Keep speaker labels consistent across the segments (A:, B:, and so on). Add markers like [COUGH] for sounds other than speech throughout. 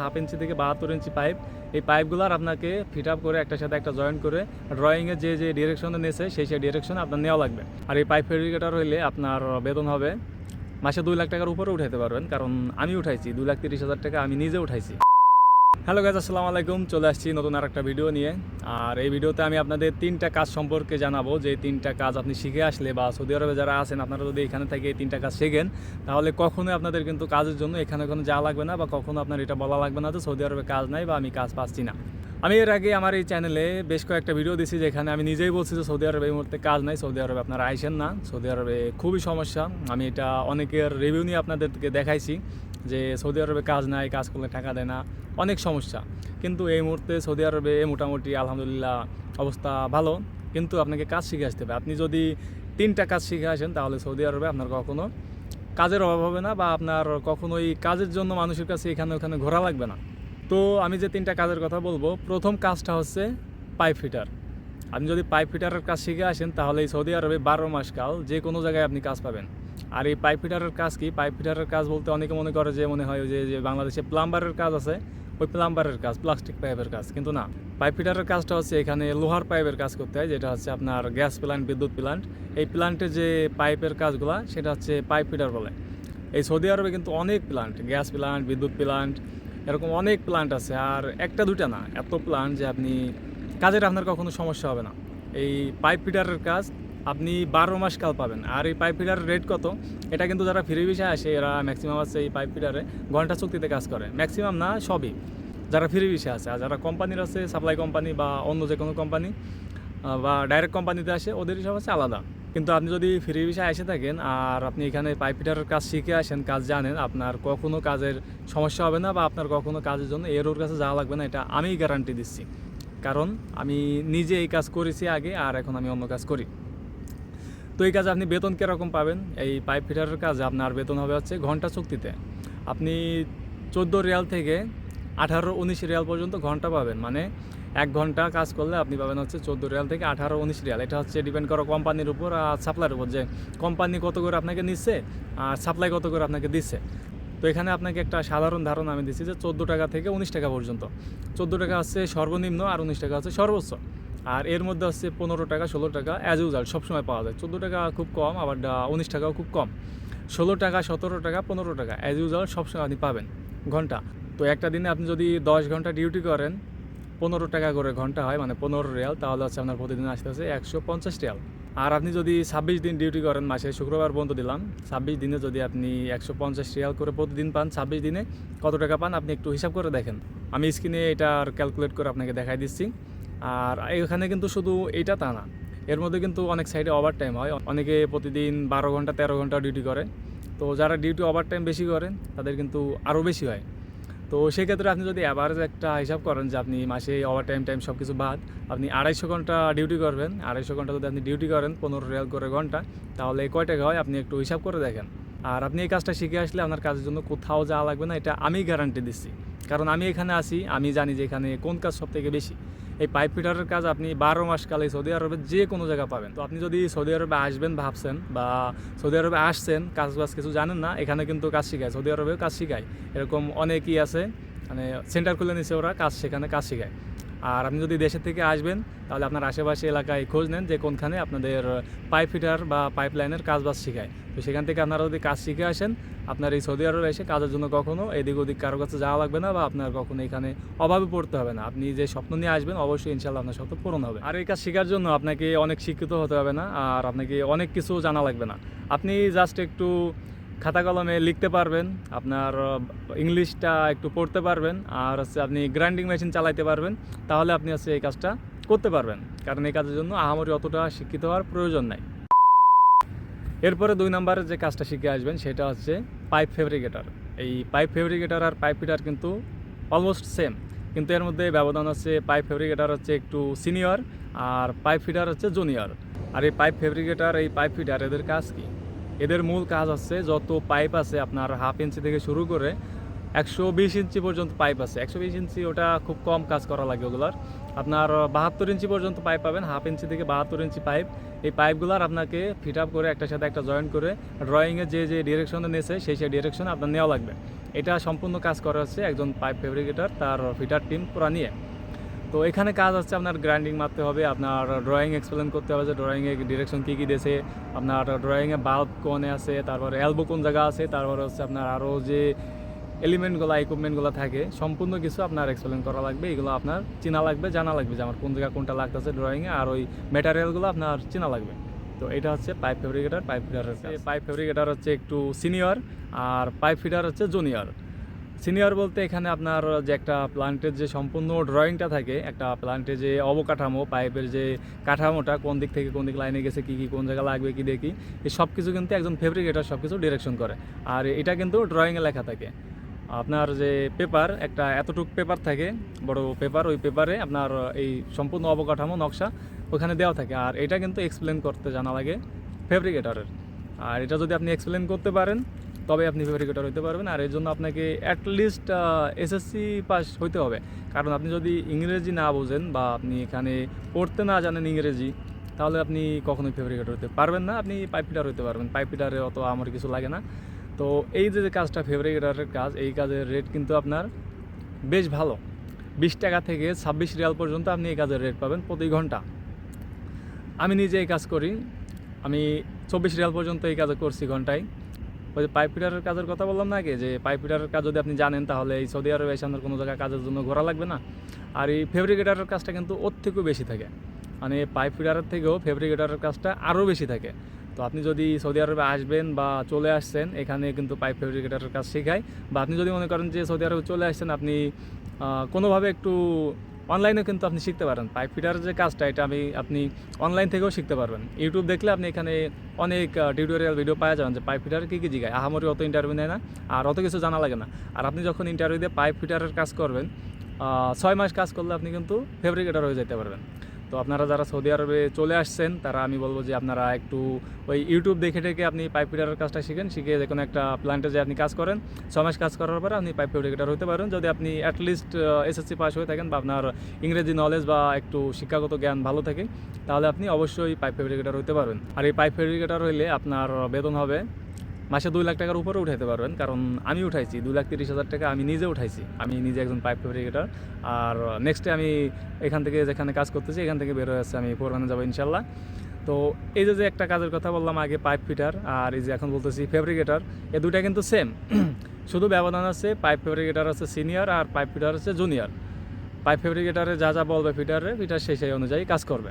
A: Half inch থেকে বাহাত্তর ইঞ্চি pipe এই পাইপগুলার আপনাকে ফিট আপ করে একটার সাথে একটা জয়েন্ট করে ড্রয়িংয়ে যে যে ডিরেকশনে নিয়েছে, সেই সেই ডিরেকশনে আপনার নেওয়া লাগবে। আর এই পাইপ ফেব্রিকেটার হইলে আপনার বেতন হবে মাসে দুই লাখ টাকার উপরে উঠাইতে পারবেন, কারণ আমি উঠাইছি, দুই লাখ তিরিশ হাজার টাকা আমি নিজে উঠাইছি। হ্যালো গাইজ আসসালামু আলাইকুম। চলে আসছি নতুন আর একটা ভিডিও নিয়ে। আর এই ভিডিওতে আমি আপনাদের তিনটা কাজ সম্পর্কে জানাব। যে তিনটা কাজ আপনি শিখে আসলে বা সৌদি আরবে যারা আছেন, আপনারা যদি এখানে থেকে এই তিনটা কাজ শেখেন, তাহলে কখনোই আপনাদের কিন্তু কাজের জন্য এখানে ওখানে যাওয়া লাগবে না বা কখনো আপনার এটা বলা লাগবে না যে সৌদি আরবে কাজ নাই বা আমি কাজ পাচ্ছি না। আমি এর আগে আমার এই চ্যানেলে বেশ কয়েকটা ভিডিও দিয়েছি যেখানে আমি নিজেই বলছি যে সৌদি আরবে এই মুহূর্তে কাজ নাই, সৌদি আরবে আপনারা আইসেন না। সৌদি আরবে খুবই সমস্যা। আমি এটা অনেকের রিভিউ নিয়ে আপনাদেরকে দেখাইছি। যে সৌদি আরবে কাজ নাই, কাজ করলে টাকা দেয় না, অনেক সমস্যা। কিন্তু এই মুহূর্তে সৌদি আরবে মোটামুটি আলহামদুলিল্লাহ অবস্থা ভালো। কিন্তু আপনাকে কাজ শিখে আসতে হবে। আপনি যদি তিনটা কাজ শিখে আসেন, তাহলে সৌদি আরবে আপনার কখনো কাজের অভাব হবে না বা আপনার কখনোই কাজের জন্য মানুষের কাছে এখানে ওখানে ঘোরা লাগবে না। তো আমি যে তিনটা কাজের কথা বলব, প্রথম কাজটা হচ্ছে পাইপ ফিটার। আপনি যদি পাইপ ফিটারের কাজ শিখে আসেন, তাহলে সৌদি আরবে বারো মাস কাল যে কোনো জায়গায় আপনি কাজ পাবেন। আর এই পাইপ ফিটারের কাজ কি? পাইপ ফিটারের কাজ বলতে অনেকে মনে করে যে, মনে হয় যে যে বাংলাদেশে প্লাম্বারের কাজ আছে, ওই প্লাম্বারের কাজ প্লাস্টিক পাইপের কাজ। কিন্তু না পাইপ ফিটারের কাজটা হচ্ছে এখানে লোহার পাইপের কাজ করতে হয়, যেটা হচ্ছে আপনার গ্যাস প্লান্ট বিদ্যুৎ প্লান্ট এই প্ল্যান্টের যে পাইপের কাজগুলো, সেটা হচ্ছে পাইপ ফিটার বলে। এই সৌদি আরবে কিন্তু অনেক প্লান্ট গ্যাস প্লান্ট বিদ্যুৎ প্লান্ট এরকম অনেক প্লান্ট আছে। আর একটা দুটা না, এত প্লান্ট যে আপনি, কাজের আপনার কখনো সমস্যা হবে না। এই পাইপ ফিটারের কাজ আপনি বারো মাস কাল পাবেন। আর এই পাইপ ফিটারের রেট কত? এটা কিন্তু যারা ফ্রি বিষয়ে আসে, এরা ম্যাক্সিমাম আছে এই পাইপ ফিটারে ঘণ্টা চুক্তিতে কাজ করে। ম্যাক্সিমাম না, সবই। যারা ফ্রি বিষয়ে আছে, আর যারা কোম্পানির আছে সাপ্লাই কোম্পানি বা অন্য যে কোনো কোম্পানি বা ডাইরেক্ট কোম্পানিতে আসে, ওদের সব আছে আলাদা। কিন্তু আপনি যদি ফ্রি বিষয়ে এসে থাকেন, আর আপনি এখানে পাইপ ফিটারের কাজ শিখে আসেন, কাজ জানেন, আপনার কখনো কাজের সমস্যা হবে না বা আপনার কখনো কাজের জন্য এর ওর কাছে যাওয়া লাগবে না, এটা আমি গ্যারান্টি দিচ্ছি। কারণ আমি নিজে এই কাজ করেছি আগে, আর এখন আমি অন্য কাজ করি। তো এই কাজে আপনি বেতন কীরকম পাবেন? এই পাইপ ফিটারের কাজে আপনার বেতন হবে হচ্ছে ঘণ্টা চুক্তিতে। আপনি চোদ্দ রিয়াল থেকে আঠারো উনিশ রিয়াল পর্যন্ত ঘণ্টা পাবেন। মানে এক ঘণ্টা কাজ করলে আপনি পাবেন হচ্ছে চোদ্দ রিয়াল থেকে আঠারো উনিশ রিয়াল। এটা হচ্ছে ডিপেন্ড করো কোম্পানির উপর আর সাপ্লাইয়ের উপর যে কোম্পানি কত করে আপনাকে নিচ্ছে আর সাপ্লাই কত করে আপনাকে দিচ্ছে। তো এখানে আপনাকে একটা সাধারণ ধারণা আমি দিচ্ছি যে চোদ্দ টাকা থেকে উনিশ টাকা পর্যন্ত। চোদ্দ টাকা হচ্ছে সর্বনিম্ন আর উনিশ টাকা হচ্ছে সর্বোচ্চ। আর এর মধ্যে হচ্ছে পনেরো টাকা, ষোলো টাকা অ্যাজ ইউজাল সবসময় পাওয়া যায়। চোদ্দ টাকা খুব কম, আবার উনিশ টাকাও খুব কম। ষোলো টাকা, সতেরো টাকা, পনেরো টাকা অ্যাজ ইউজাল সবসময় আপনি পাবেন ঘণ্টা। তো একটা দিনে আপনি যদি দশ ঘণ্টা ডিউটি করেন, পনেরো টাকা করে ঘণ্টা হয় মানে পনেরো রিয়াল, তাহলে হচ্ছে আপনার প্রতিদিন আসতে আসে একশো পঞ্চাশ রিয়াল। আর আপনি যদি ছাব্বিশ দিন ডিউটি করেন, মাসে শুক্রবার বন্ধ দিলাম, ছাব্বিশ দিনে যদি আপনি একশো পঞ্চাশ রিয়াল করে প্রতিদিন পান, ছাব্বিশ দিনে কত টাকা পান, আপনি একটু হিসাব করে দেখেন। আমি স্ক্রিনে এটা ক্যালকুলেট করে আপনাকে দেখাই দিচ্ছি। আর এখানে কিন্তু শুধু এইটা তা না, এর মধ্যে কিন্তু অনেক সাইডে ওভার টাইম হয়। অনেকে প্রতিদিন বারো ঘণ্টা, তেরো ঘণ্টা ডিউটি করে। তো যারা ডিউটি ওভার টাইম বেশি করেন তাদের কিন্তু আরও বেশি হয়। তো সেক্ষেত্রে আপনি যদি অ্যাভারেজ একটা হিসাব করেন যে আপনি মাসে ওভার টাইম টাইম সব কিছু বাদ, আপনি আড়াইশো ঘণ্টা ডিউটি করবেন। আড়াইশো ঘণ্টা যদি আপনি ডিউটি করেন, পনেরো রিয়াল করে ঘণ্টা, তাহলে কয় হয়? আপনি একটু হিসাব করে দেখেন। আর আপনি এই কাজটা শিখে আসলে আপনার কাজের জন্য কোথাও যাওয়া লাগবে না, এটা আমি গ্যারান্টি দিচ্ছি। কারণ আমি এখানে আসি আমি জানি যে এখানে কোন কাজ সব থেকে বেশি। এই পাইপ ফিটারের কাজ আপনি বারো মাস কালে সৌদি আরবে যে কোনো জায়গা পাবেন। তো আপনি যদি সৌদি আরবে আসবেন ভাবছেন বা সৌদি আরবে আসছেন কাজ বাজ কিছু জানেন না, এখানে কিন্তু কাজ শেখায়, সৌদি আরবেও কাজ শেখায়। এরকম অনেকই আছে মানে সেন্টার খুলে নিছে ওরা, কাজ সেখানে কাজ শেখায়। আর আপনি যদি দেশের থেকে আসবেন, তাহলে আপনার আশেপাশে এলাকায় খোঁজ নেন যে কোনখানে আপনাদের পাইপ ফিটার বা পাইপ লাইনের কাজ বাজ শেখায়। তো সেখান থেকে আপনারা যদি কাজ শিখে আসেন, আপনার এই সৌদি আরবে এসে কাজের জন্য কখনো এদিক ওদিক কারও কাছে যাওয়া লাগবে না বা আপনার কখনো এখানে অভাবে পড়তে হবে না। আপনি যে স্বপ্ন নিয়ে আসবেন, অবশ্যই ইনশাল্লাহ আপনার স্বপ্ন পূরণ হবে। আর এই কাজ শেখার জন্য আপনাকে অনেক শিক্ষিত হতে হবে না, আর আপনাকে অনেক কিছু জানা লাগবে না। আপনি জাস্ট একটু খাতা কলমে লিখতে পারবেন, আপনার ইংলিশটা একটু পড়তে পারবেন, আর হচ্ছে আপনি গ্রাইন্ডিং মেশিন চালাইতে পারবেন, তাহলে আপনি হচ্ছে এই কাজটা করতে পারবেন। কারণ এই কাজের জন্য আহামরি অতটা শিক্ষিত হওয়ার প্রয়োজন নাই। এরপরে দুই নম্বরে যে কাজটা শিখে আসবেন, সেটা হচ্ছে পাইপ ফেব্রিকেটার। এই পাইপ ফেব্রিকেটার আর পাইপ ফিটার কিন্তু অলমোস্ট সেম কিন্তু এর মধ্যে ব্যবধান হচ্ছে পাইপ ফেব্রিকেটার হচ্ছে একটু সিনিয়র আর পাইপ ফিটার হচ্ছে জুনিয়র আর এই পাইপ ফেব্রিকেটার, এই পাইপ ফিটার এদের কাজ কি? এদের মূল কাজ হচ্ছে যত পাইপ আছে আপনার হাফ ইঞ্চি থেকে শুরু করে একশো বিশ ইঞ্চি পর্যন্ত পাইপ আছে। একশো বিশ ইঞ্চি ওটা খুব কম কাজ করা লাগে ওগুলার। আপনার বাহাত্তর ইঞ্চি পর্যন্ত পাইপ পাবেন, হাফ ইঞ্চি থেকে বাহাত্তর ইঞ্চি পাইপ। এই পাইপগুলার আপনাকে ফিট আপ করে একটার সাথে একটা জয়েন করে ড্রয়িংয়ে যে যে ডিরেকশনে নিয়েছে, সেই সেই ডিরেকশনে আপনার নেওয়া লাগবে। এটা সম্পূর্ণ কাজ করা হচ্ছে একজন পাইপ ফেব্রিকেটর তার ফিটার টিম পুরা নিয়ে। তো এখানে কাজ হচ্ছে আপনার গ্রাইন্ডিং মারতে হবে আপনার ড্রয়িং এক্সপ্লেন করতে হবে যে ড্রয়িংয়ে ডিরেকশন কী কী দিয়েছে আপনার ড্রয়িংয়ে বাল্ব কোনে আছে তারপরে এলবো কোন জায়গা আছে তারপরে হচ্ছে আপনার আরও যে এলিমেন্টগুলো ইকুইপমেন্টগুলো থাকে সম্পূর্ণ কিছু আপনার এক্সপ্লেন করা লাগবে এগুলো আপনার চেনা লাগবে জানা লাগবে যে আমার কোন জায়গা কোনটা লাগতেছে ড্রয়িংয়ে আর ওই ম্যাটেরিয়ালগুলো আপনার চেনা লাগবে। তো এটা হচ্ছে পাইপ ফেব্রিকেটার পাইপ ফিটার হচ্ছে। পাইপ ফেব্রিকেটার হচ্ছে একটু সিনিয়র আর পাইপ ফিটার হচ্ছে জুনিয়র সিনিয়র বলতে এখানে আপনার যে একটা প্লান্টের যে সম্পূর্ণ ড্রয়িংটা থাকে, একটা প্লান্টের যে অবকাঠামো পাইপের যে কাঠামোটা, কোন দিক থেকে কোন দিক লাইনে গেছে, কী কী, কোন জায়গায় লাগবে, কী দেখি এই সব কিছু কিন্তু একজন ফেব্রিকেটার সব কিছু ডিরেকশন করে। আর এটা কিন্তু ড্রয়িংয়ে লেখা থাকে। আপনার যে পেপার একটা এতটুক পেপার থাকে, বড় পেপার ওই পেপারে আপনার এই সম্পূর্ণ অবকাঠামো, নকশা ওখানে দেওয়া থাকে। আর এটা কিন্তু এক্সপ্লেন করতে জানা লাগে ফেব্রিকেটারের আর এটা যদি আপনি এক্সপ্লেন করতে পারেন তবে আপনি ফেব্রিকেটর হতে পারবেন। আর এর জন্য আপনাকে অ্যাটলিস্ট এসএসসি পাস হইতে হবে। কারণ আপনি যদি ইংরেজি না বোঝেন বা আপনি এখানে পড়তে না জানেন ইংরেজি, তাহলে আপনি কখনোই ফেব্রিকেটর হতে পারবেন না। আপনি পাইপ ফিটার হতে পারবেন। পাইপ ফিটারে অত আমার কিছু লাগে না। তো এই যে যে কাজটা ফেব্রিকেটারের কাজ, এই কাজের রেট কিন্তু আপনার বেশ ভালো। বিশ টাকা থেকে ছাব্বিশ রিয়াল পর্যন্ত আপনি এই কাজের রেট পাবেন প্রতি ঘণ্টা। আমি নিজে এই কাজ করি। আমি চব্বিশ রিয়াল পর্যন্ত এই কাজ করছি ঘন্টায়। ওই যে পাইপ ফিটারের কাজের কথা বললাম না আগে, যে পাইপ ফিটারের কাজ যদি আপনি জানেন, তাহলে এই সৌদি আরবে এসে আপনার কোনো জায়গায় কাজের জন্য ঘোরা লাগবে না। আর এই ফেব্রিকেটারের কাজটা কিন্তু ওর থেকেও বেশি থাকে। মানে পাইপ ফিটারের থেকেও ফেব্রিকেটারের কাজটা আরও বেশি থাকে। তো আপনি যদি সৌদি আরবে আসবেন বা চলে আসছেন, এখানে কিন্তু পাইপ ফেব্রিকেটারের কাজ শেখায়। বা আপনি যদি মনে করেন যে সৌদি আরবে চলে আসছেন, আপনি কোনোভাবে একটু অনলাইনেও কিন্তু আপনি শিখতে পারেন। পাইপ ফিটার যে কাজটা, এটা আমি, আপনি অনলাইন থেকেও শিখতে পারবেন। ইউটিউব দেখলে আপনি এখানে অনেক টিউটোরিয়াল ভিডিও পাওয়া যাবেন যে পাইপ ফিটার কী কী জিগায়। আহামরি অত ইন্টারভিউ নেয় না, আর অত কিছু জানা লাগে না। আর আপনি যখন ইন্টারভিউ দিয়ে পাইপ ফিটারের কাজ করবেন ছয় মাস কাজ করলে আপনি কিন্তু ফেব্রিকেটার হয়ে যেতে পারবেন। তো আপনারা যারা সৌদি আরবে চলে আসছেন, তারা আমি বলব যে আপনারা একটু ওই ইউটিউব দেখে টেকে আপনি পাইপ ফিটারের কাজটা শিখেন, শিখে যে কোনো একটা প্ল্যান্টে যে আপনি কাজ করেন ছ মাস কাজ করার পরে আপনি পাইপ ফেব্রিকেটার হতে পারেন। যদি আপনি অ্যাটলিস্ট এসএসসি পাস হয়ে থাকেন বা আপনার ইংরেজি নলেজ বা একটু শিক্ষাগত জ্ঞান ভালো থাকে, তাহলে আপনি অবশ্যই পাইপ ফেব্রিকেটার হতে পারবেন। আর এই পাইপ ফেব্রিকেটার হইলে আপনার বেতন হবে মাসে দুই লাখ টাকার উপরে উঠাইতে পারবেন, কারণ আমি উঠাইছি, দুই লাখ তিরিশ হাজার টাকা আমি নিজে উঠাইছি। আমি নিজে একজন পাইপ ফেব্রিকেটার আর নেক্সটে আমি এখান থেকে যেখানে কাজ করতেছি, এখান থেকে বের হয়ে আসছে, আমি ফোরম্যানে যাব ইনশাল্লাহ। তো এই যে যে একটা কাজের কথা বললাম আগে পাইপ ফিটার আর এই যে এখন বলতেছি ফেব্রিকেটার এ দুইটা কিন্তু সেম [CLEARS THROAT] শুধু ব্যবধান আছে পাইপ ফেব্রিকেটার আছে সিনিয়র আর পাইপ ফিটার আছে জুনিয়র পাইপ ফেব্রিকেটারে যা যা বলবে ফিটারে ফিটার সেই সেই অনুযায়ী কাজ করবে।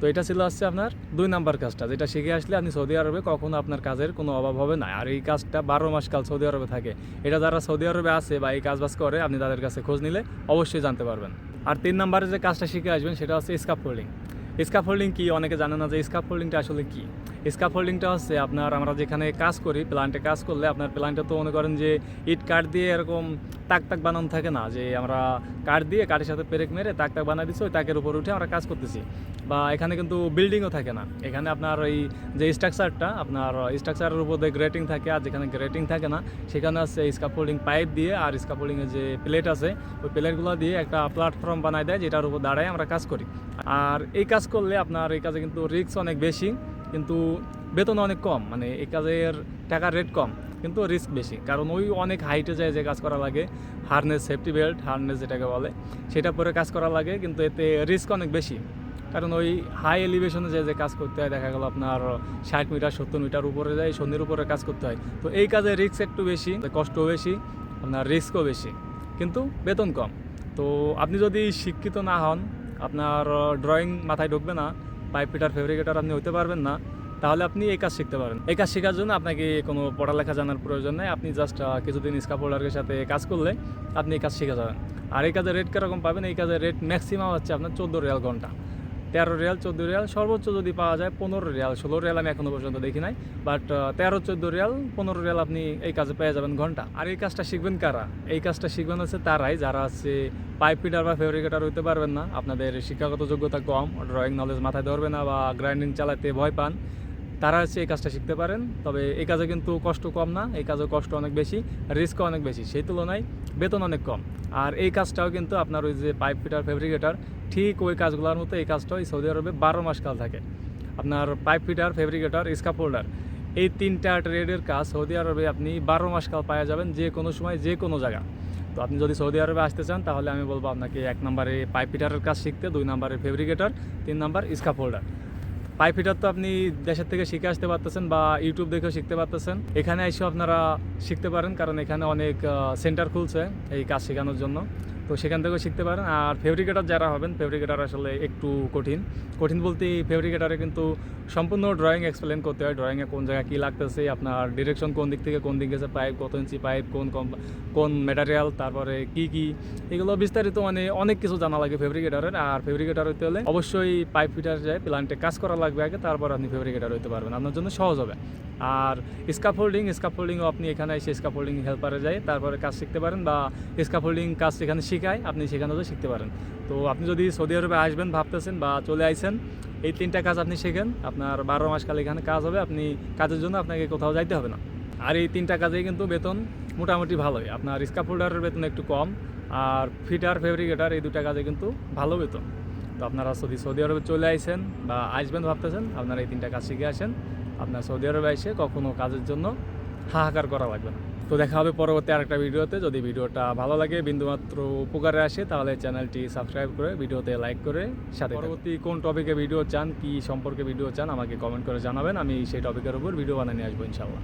A: তো এটা ছিল হচ্ছে আপনার দুই নাম্বার কাজটা, যেটা শিখে আসলে আপনি সৌদি আরবে কখনো আপনার কাজের কোনো অভাব হবে না। আর এই কাজটা বারো মাস কাল সৌদি আরবে থাকে। এটা যারা সৌদি আরবে আছে বা এই কাজবাজ করে, আপনি তাদের কাছে খোঁজ নিলে অবশ্যই জানতে পারবেন। আর তিন নাম্বারে যে কাজটা শিখে আসবেন, সেটা হচ্ছে স্কাপ ফোল্ডিং স্কাপ ফোল্ডিং কী? অনেকে জানে না যে স্কাপ ফোল্ডিংটা আসলে কি। স্কাপ ফোল্ডিংটা হচ্ছে আপনার আমরা যেখানে কাজ করি প্লান্টে কাজ করলে আপনার প্লান্টে তো মনে করেন যে ইট কাঠ দিয়ে এরকম তাক তাক বানানো থাকে না, যে আমরা কাঠ দিয়ে কাঠের সাথে পেরেক মেরে তাক তাক বানিয়ে দিচ্ছি, ওই তাকের উপর উঠে আমরা কাজ করতেছি। বা এখানে কিন্তু বিল্ডিংও থাকে না। এখানে আপনার ওই যে স্ট্রাকচারটা আপনার স্ট্রাকচারের উপর দিয়ে গ্রেটিং থাকে, আর যেখানে গ্রেটিং থাকে না, সেখানে আছে স্কাফোল্ডিং পাইপ দিয়ে আর স্কাফোল্ডিংয়ের যে প্লেট আছে, ওই প্লেটগুলো দিয়ে একটা প্ল্যাটফর্ম বানায় দেয়, যেটার উপর দাঁড়ায় আমরা কাজ করি। আর এই কাজ করলে আপনার এই কাজে কিন্তু রিস্ক অনেক বেশি। কিন্তু বেতন অনেক কম মানে এই কাজের টাকার রেট কম, কিন্তু রিস্ক বেশি। কারণ ওই অনেক হাইটে যায় যে কাজ করা লাগে হারনেস সেফটি বেল্ট হারনেস যেটাকে বলে, সেটা পরে কাজ করা লাগে, কিন্তু এতে রিস্ক অনেক বেশি। কারণ ওই হাই এলিভেশনে যে যে কাজ করতে হয়, দেখা গেল আপনার ষাট মিটার, সত্তর মিটার উপরে যায়, সন্ধির উপরে কাজ করতে হয়। তো এই কাজে রিস্ক একটু বেশি কষ্টও বেশি, আপনার রিস্কও বেশি, কিন্তু বেতন কম। তো আপনি যদি শিক্ষিত না হন, আপনার ড্রয়িং মাথায় ঢুকবে না পাইপ ফিটার ফেব্রিকেটার আপনি হতে পারবেন না, তাহলে আপনি এই কাজ শিখতে পারেন। এই কাজ শেখার জন্য আপনাকে কোনো পড়ালেখা জানার প্রয়োজন নেই, আপনি জাস্ট কিছুদিন স্কাপোল্ডারের সাথে কাজ করলে আপনি এই কাজ শিখে যাবেন। আর এই কাজের রেট কীরকম পাবেন? এই কাজের রেট ম্যাক্সিমাম হচ্ছে আপনার চোদ্দ রিয়াল ঘণ্টা। তেরো রিয়াল, চোদ্দ রিয়াল, সর্বোচ্চ যদি পাওয়া যায় পনেরো রিয়াল, ষোলো রিয়াল আমি এখনও পর্যন্ত দেখি নাই বাট তেরো, চোদ্দ রিয়াল, পনেরো রিয়াল আপনি এই কাজে পেয়ে যাবেন ঘণ্টা। আর এই কাজটা শিখবেন কারা? এই কাজটা শিখবেন হচ্ছে তারাই, যারা আছে পাইপ ফিটার বা ফেব্রিকেটার হইতে পারবেন না। আপনাদের শিক্ষাগত যোগ্যতা কম ড্রয়িং নলেজ মাথায় ধরবে না বা গ্রাইন্ডিং চালাতে ভয় পান। তারা হচ্ছে এই কাজটা শিখতে পারেন, তবে এই কাজে কিন্তু কষ্ট কম না, এই কাজে কষ্ট অনেক বেশি, রিস্কও অনেক বেশি, সেই তুলনায় বেতন অনেক কম। আর এই কাজটাও কিন্তু আপনার ওই যে পাইপ ফিটার, ফেব্রিকেটার, ঠিক ওই কাজগুলোর মতো এই কাজটাও এই সৌদি আরবে বারো মাস কাল থাকে। আপনার pipe fitter, fabricator scaffolder এই তিনটা ট্রেডের কাজ সৌদি আরবে আপনি বারো মাস কাল পাওয়া যাবেন যে কোনো সময়, যে কোনো জায়গা। তো আপনি যদি সৌদি আরবে আসতে চান, তাহলে আমি বলব আপনাকে এক নম্বরে পাইপ ফিটারের কাজ শিখতে, দুই নম্বরে ফেব্রিকেটার, তিন নম্বর স্কাপ হোল্ডার পাইপ ফিটার তো আপনি দেশের থেকে শিখে আসতে পারতেছেন বা ইউটিউব দেখেও শিখতে পারতেছেন। এখানে এসে আপনারা শিখতে পারেন, কারণ এখানে অনেক সেন্টার খুলছে এই কাজ শেখানোর জন্য। তো সেখান থেকেও শিখতে পারেন। আর ফেব্রিকেটার যারা হবেন ফেব্রিকেটার আসলে একটু কঠিন। কঠিন বলতে ফেব্রিকেটারে কিন্তু সম্পূর্ণ ড্রয়িং এক্সপ্লেন করতে হয়। ড্রয়িংয়ে কোন জায়গায় কী লাগতেছে, আপনার ডিরেকশন কোন দিক থেকে কোন দিক গেছে পাইপ কত ইঞ্চি পাইপ কোন কোন ম্যাটেরিয়াল তারপরে কি কি, এগুলো বিস্তারিত মানে অনেক কিছু জানা লাগে ফেব্রিকেটারের আর ফেব্রিকেটার হইতে হলে অবশ্যই পাইপ ফিটার যায় প্লান্টে কাজ করা লাগবে আগে, তারপর আপনি ফেব্রিকেটার হইতে পারবেন। আপনার জন্য সহজ হবে। আর স্কাপ হোল্ডিং স্কাপ হোল্ডিংও আপনি এখানে এসে স্কাপ হোল্ডিং হেল্পারে যায়, তারপরে কাজ শিখতে পারেন বা স্কাপ হোল্ডিং কাজ সেখানে শেখায়, আপনি সেখানেও শিখতে পারেন। তো আপনি যদি সৌদি আরবে আসবেন, ভাবতেছেন বা চলে আইছেন, এই তিনটা কাজ আপনি শেখেন, আপনার বারো মাস কাল এখানে কাজ হবে, আপনি কাজের জন্য আপনাকে কোথাও যাইতে হবে না। আর এই তিনটা কাজেই কিন্তু বেতন মোটামুটি ভালোই, আপনার স্কাপ হোল্ডারের বেতন একটু কম, আর ফিটার, ফেব্রিকেটার, এই দুটা কাজে কিন্তু ভালো বেতন। তো আপনারা যদি সৌদি আরবে চলে আইছেন বা আসবেন, ভাবতেছেন, আপনারা এই তিনটা কাজ শিখে আসেন, আপনার সৌদি আরবে এসে কখনো কাজের জন্য হাহাকার করা লাগবে না। তো দেখা হবে পরবর্তী আরেকটা ভিডিওতে। যদি ভিডিওটা ভালো লাগে, বিন্দুমাত্র উপকারে আসে, তাহলে চ্যানেলটি সাবস্ক্রাইব করে ভিডিওতে লাইক করে সাথে পরবর্তী কোন টপিকে ভিডিও চান, কি সম্পর্কে ভিডিও চান, আমাকে কমেন্ট করে জানাবেন। আমি সেই টপিকের উপর ভিডিও বানিয়ে নিয়ে আসব ইনশাল্লাহ